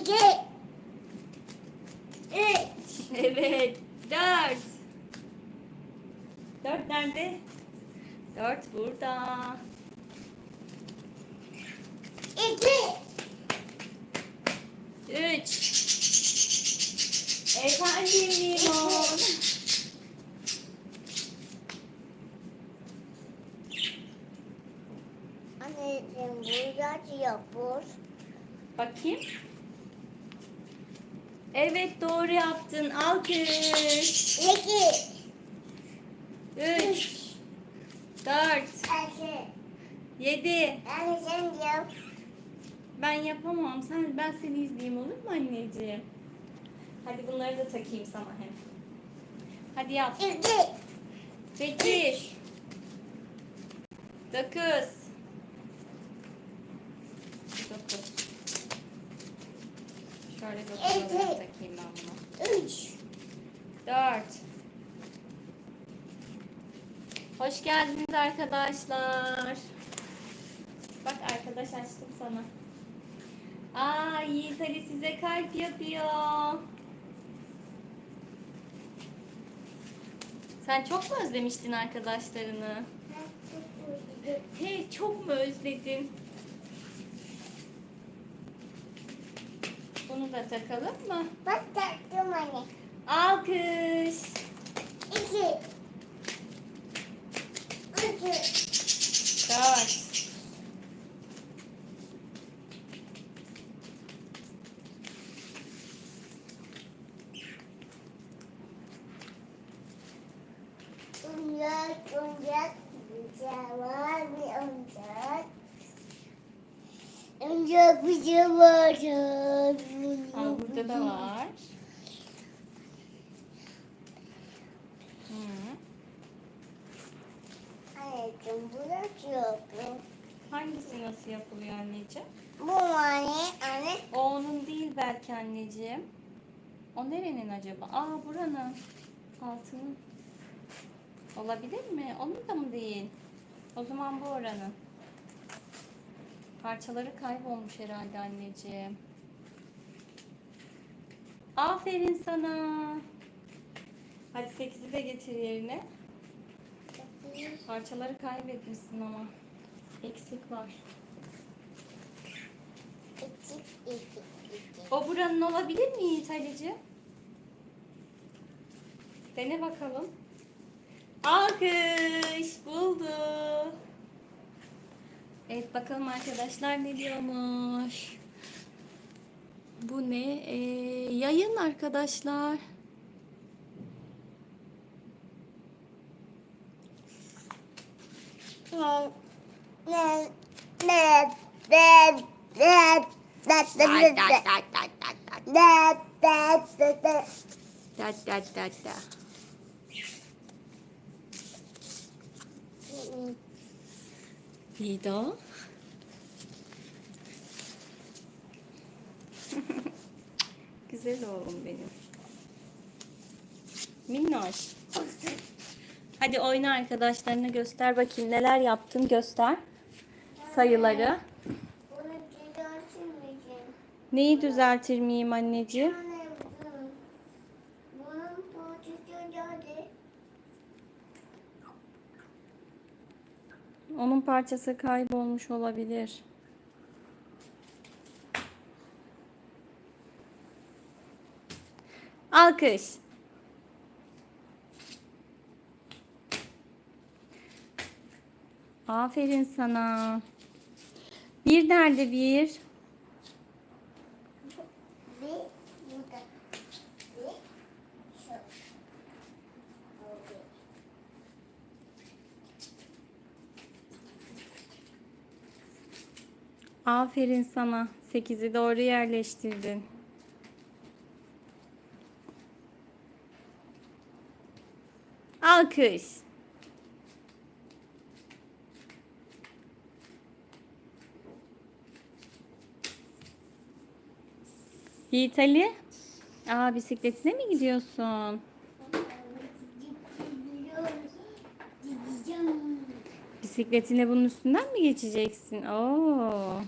iki, üç, Evet. Dört. Dört nerede? Dört burada. iki, Üç. Efendim limon. Anneciğim burada yapıyor. Bakayım. Evet doğru yaptın. Alkış. İki, Üç. Dört. iki. Yedi. Anne sen yap. Ben yapamam. Sen ben seni izleyeyim olur mu anneciğim? Hadi bunları da takayım sana hem. Hadi yap. İki, Sekiz. Dokuz. Dokuz. Şöyle Evet. takayım ben bunu. üç. Dört. Hoş geldiniz arkadaşlar. Bak arkadaş açtım sana. Aa Yiğit Ali size kalp yapıyor. Sen çok mu özlemiştin arkadaşlarını? He çok mu özledin? Bunu da takalım mı? Bak taktım anne. Alkış. İki, üç, Dört. oyuncak, oyuncak, oyuncak var bir oyuncak. Oyuncak bir şey var. Burada da var. Anneciğim bu da çok. Hangisi nasıl yapılıyor anneciğim? Bu anne, anne. O onun değil belki anneciğim. O nerenin acaba? Aa buranın. Altının. Olabilir mi? Onun da mı değil? O zaman bu oranın. Parçaları kaybolmuş herhalde anneciğim. Aferin sana. Hadi 8'i de getir yerine. Parçaları kaybetmişsin ama. Eksik var. İki, iki, iki. O buranın olabilir mi Yiğit Ali'ciğim? Dene bakalım. Alkış buldu. Evet bakalım arkadaşlar ne diyormuş. Bu ne? Ee, yayın arkadaşlar. Ne? Ne? Ne? Ne? Ne? Da da da da. Neydi o? Güzel oğlum benim. Minnoş. Hadi oyna arkadaşlarına göster bakayım neler yaptın göster. Sayıları. Neyi düzeltir miyim anneciğim? Onun parçası kaybolmuş olabilir. Alkış. Aferin sana. Bir nerede bir? Aferin sana. Sekizi doğru yerleştirdin. Alkış. Yiğit Ali. Aa bisikletine mi gidiyorsun? Bisikletine bunun üstünden mi geçeceksin? Oo.